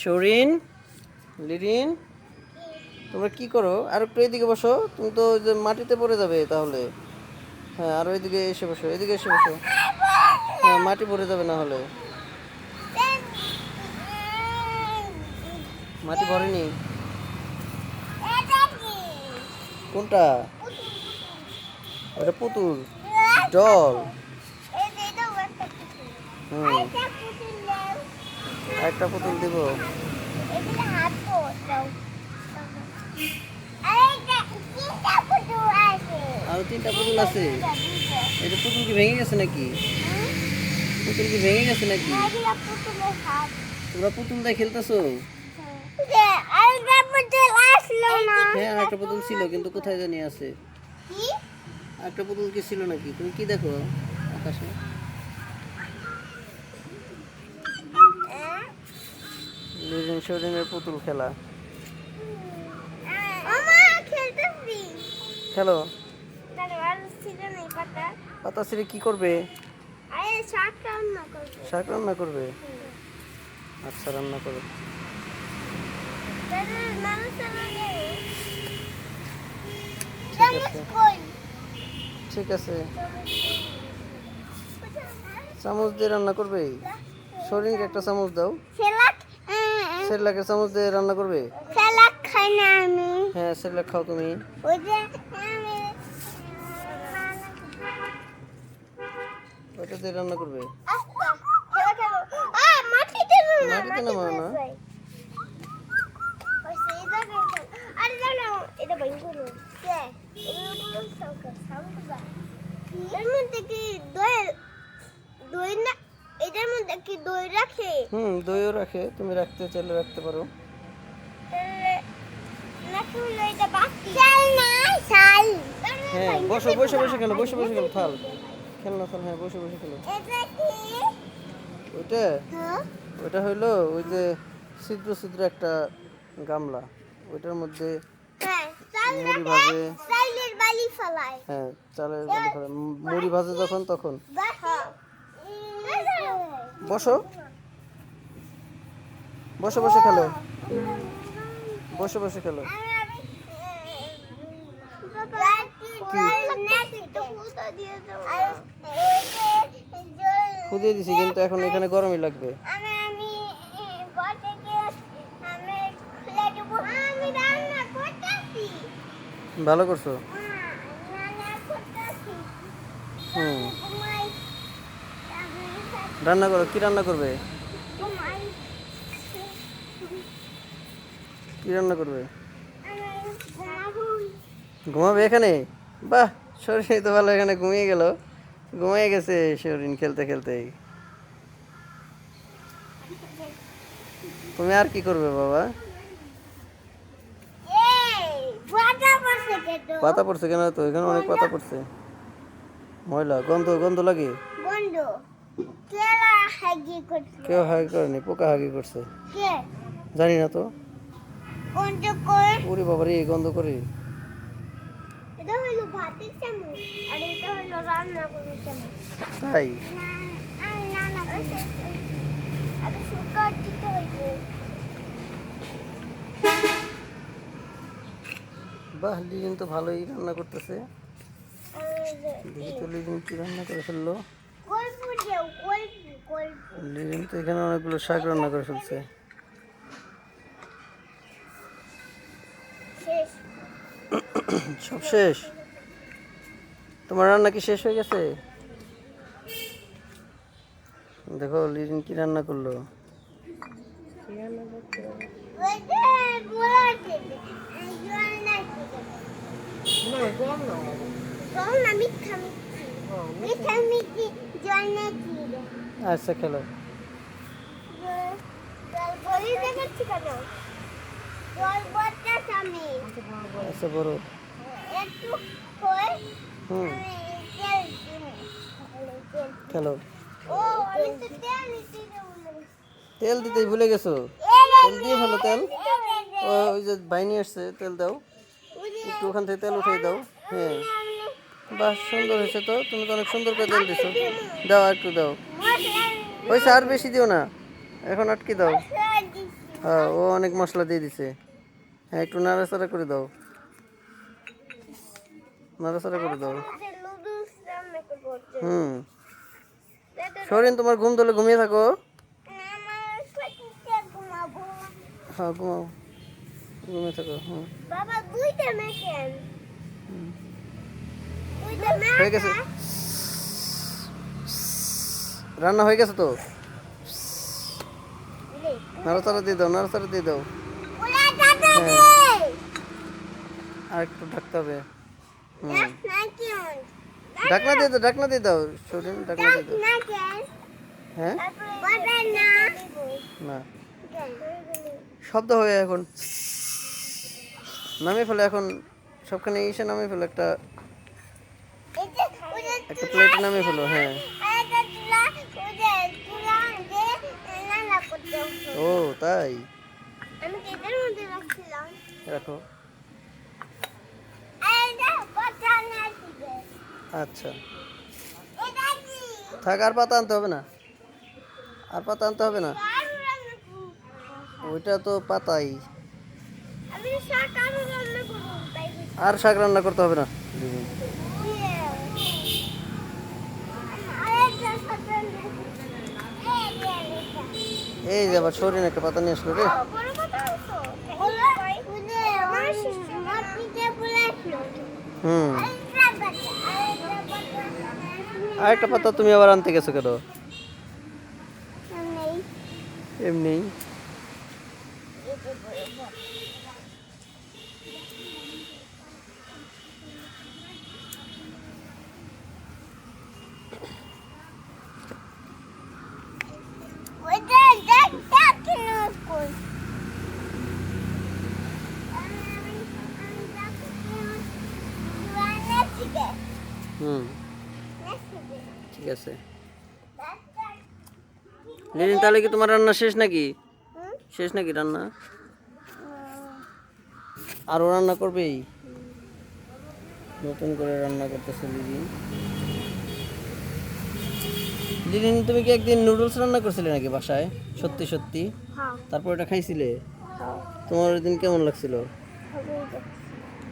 শরিন লিরিন তোমরা কি করো? আর একটু এদিকে বসো তুমি তো মাটিতে পড়ে যাবে তাহলে। হ্যাঁ আর ওইদিকে এসে বসো এদিকে এসে বসো। হ্যাঁ মাটি পড়ে যাবে না হলে। মাটি ভরেনি? কোনটা? ওটা পুতুল ডল হুম। একটা পুতুল দিব। আরও তিনটা পুতুল আছে? এটা পুতুল কি ভেঙে গেছে নাকি? পুতুল কি ভেঙে গেছে নাকি? তোমরা পুতুল দিয়ে খেলতেছো? হ্যাঁ আর একটা পুতুল ছিল কিন্তু কোথায় জানি আছে। একটা পুতুল কি ছিল নাকি? তুমি কি দেখো? আকাশে? লিভিং শোরিনের পুতুল খেলা। খেলো? পাতা। ছিঁড়ে কি করবে? শাক রান্না করবে। আচ্ছা রান্না করবে ঠিক আছে। চামচ দিয়ে রান্না করবে? শরীরকে একটা চামচ দাও। সেরলাকে চামচ দিয়ে রান্না করবে? খাই না আমি। হ্যাঁ সেরলাক খাও তুমি। ওই যে আমি ওটা দিয়ে রান্না করবে? মাটিতে না মাটিতে না। এর মধ্যে কি দই দই কি দই রাখে? হুম দইও রাখে। তুমি রাখতে চাইলে রাখতে পারো। হ্যাঁ বসো বসে বসে খেলো বসে বসে খেলো থাল। খেলনা থাল হ্যাঁ বসে বসে খেলো ওইটা? হ্যাঁ। ওইটা হইল ওই যে ছিদ্র ছিদ্র একটা গামলা। ওইটার মধ্যে হ্যাঁ মুড়ি ভাজে। ফলায়। হ্যাঁ চালের বালি। উম, মুড়ি ভাজে যখন তখন। বসো। বসে বসে খেলো। বসে বসে খেলো। খুদিয়ে দিছি, কিন্তু এখন এখানে গরমই লাগবে। ভালো করছ? হুম। রান্না করো, কি রান্না করবে? কি রান্না করবে? ঘুমাবে এখানে? বাহ, শরীর তো ভালো, এখানে ঘুমিয়ে গেল। ঘুমিয়ে গেছে শরীর খেলতে খেলতে। তুমি আর কি করবে বাবা? পাতা পড়ছে কেন তো এখানে অনেক পাতা পড়ছে। ময়লা, গন্ধ গন্ধ লাগে। গন্ধ। কেউ হাগি করেনি পোকা হাগি করছে। জানি না তো। ওরে বাবা রে গন্ধ করে। তাই? বাহ লিজিন তো ভালোই রান্না করতেছে। দেখি তো লিজিন কি রান্না করে ফেলল। লিজিন তো এখানে অনেকগুলো শাক রান্না করে ফেলছে। সব শেষ? তোমার রান্না কি শেষ হয়ে গেছে? দেখো লিজিন কি রান্না করল? না জল না। মিঠা মিঠি। আচ্ছা খেলো। আচ্ছা বড় হুম। খেলো। তেল দিতে ভুলে গেছো? তেল দিয়ে ফেলো তেল। ওই যে বাইনি আসছে, তেল দাও। একটু ওখান থেকে তেল উঠিয়ে দাও। হ্যাঁ। বাহ সুন্দর হয়েছে তো। তুমি তো অনেক সুন্দর করে তেল দিছো। দাও একটু দাও। হয়েছে আর বেশি দিও না। এখন আটকে দাও। হ্যাঁ ও অনেক মশলা দিয়ে দিছে। হ্যাঁ একটু নাড়াচাড়া করে দাও। নাড়াচাড়া করে দাও। হুম। সরিন তোমার ঘুম ধরলে ঘুমিয়ে থাকো। হ্যাঁ ঘুমাও। ঘুমিয়ে থাকো হুম। বাবা দুইটা মেকেন দুইটা হয়ে গেছে। রান্না হয়ে গেছে তো? নাড়াচাড়া দিয়ে দাও, নাড়াচাড়া দিয়ে দাও। ওলা আর একটু ঢাকতে হবে। ঢাকনা দিয়ে দাও, ঢাকনা দিয়ে দাও। সরিন ঢাকনা দিয়ে দাও। হ্যাঁ? না। শব্দ হবে এখন। নামিয়ে ফেলে এখন। সবখানে এসে নামিয়ে ফেলে একটা একটা প্লেটে নামে ফেলো হ্যাঁ। ও তাই? রাখো। আচ্ছা। থাক আর পাতা আনতে হবে না। আর পাতা আনতে হবে না? ওইটা তো পাতাই। আর শাক রান্না করতে হবে না আরেকটা শাক রান্না করব। এই যে এটা। এই যে আবার শরীর একটা পাতা নিয়ে আসলো রে। হুম আরেকটা পাতা তুমি আবার আনতে গেছো কেন। এমনি এই যে বড় বড়। ওইটা দেখ দেখ কেন কই আমি আমি আমি দেখ কেন নেক্সট ডে হুম। ঠিক আছে। লিলিন তাহলে কি তোমার রান্না শেষ নাকি? শেষ নাকি রান্না? আরও রান্না করবেই? নতুন করে রান্না করতেছে লিলিন লিলিন তুমি কি একদিন নুডলস রান্না করছিলে নাকি বাসায়? সত্যি সত্যি? হ্যাঁ। তারপর এটা খাইছিলে? হ্যাঁ। তোমার ওই দিন কেমন লাগছিল?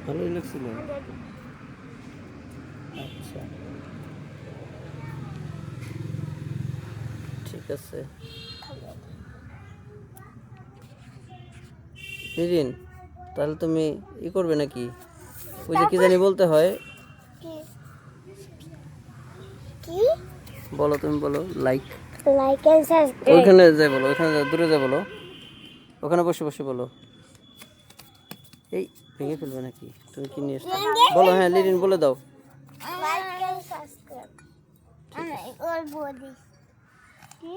ভালোই লাগছিল। আচ্ছা। ঠিক আছে। তাহলে তুমি ই করবে নাকি? ওই যে কি জানি বলতে হয়। বলো তুমি বলো লাইক লাইক এন্ড সাবস্ক্রাইব ওইখানে যাই বলো ওইখানে যাই দূরে যাই বলো। ওখানে বসে বসে বলো। এই ভেঙে ফেলবে নাকি? তুমি কি নিয়ে? বলো হ্যাঁ লিলিন বলে দাও। লাইক এন্ড সাবস্ক্রাইব ওর বডি কি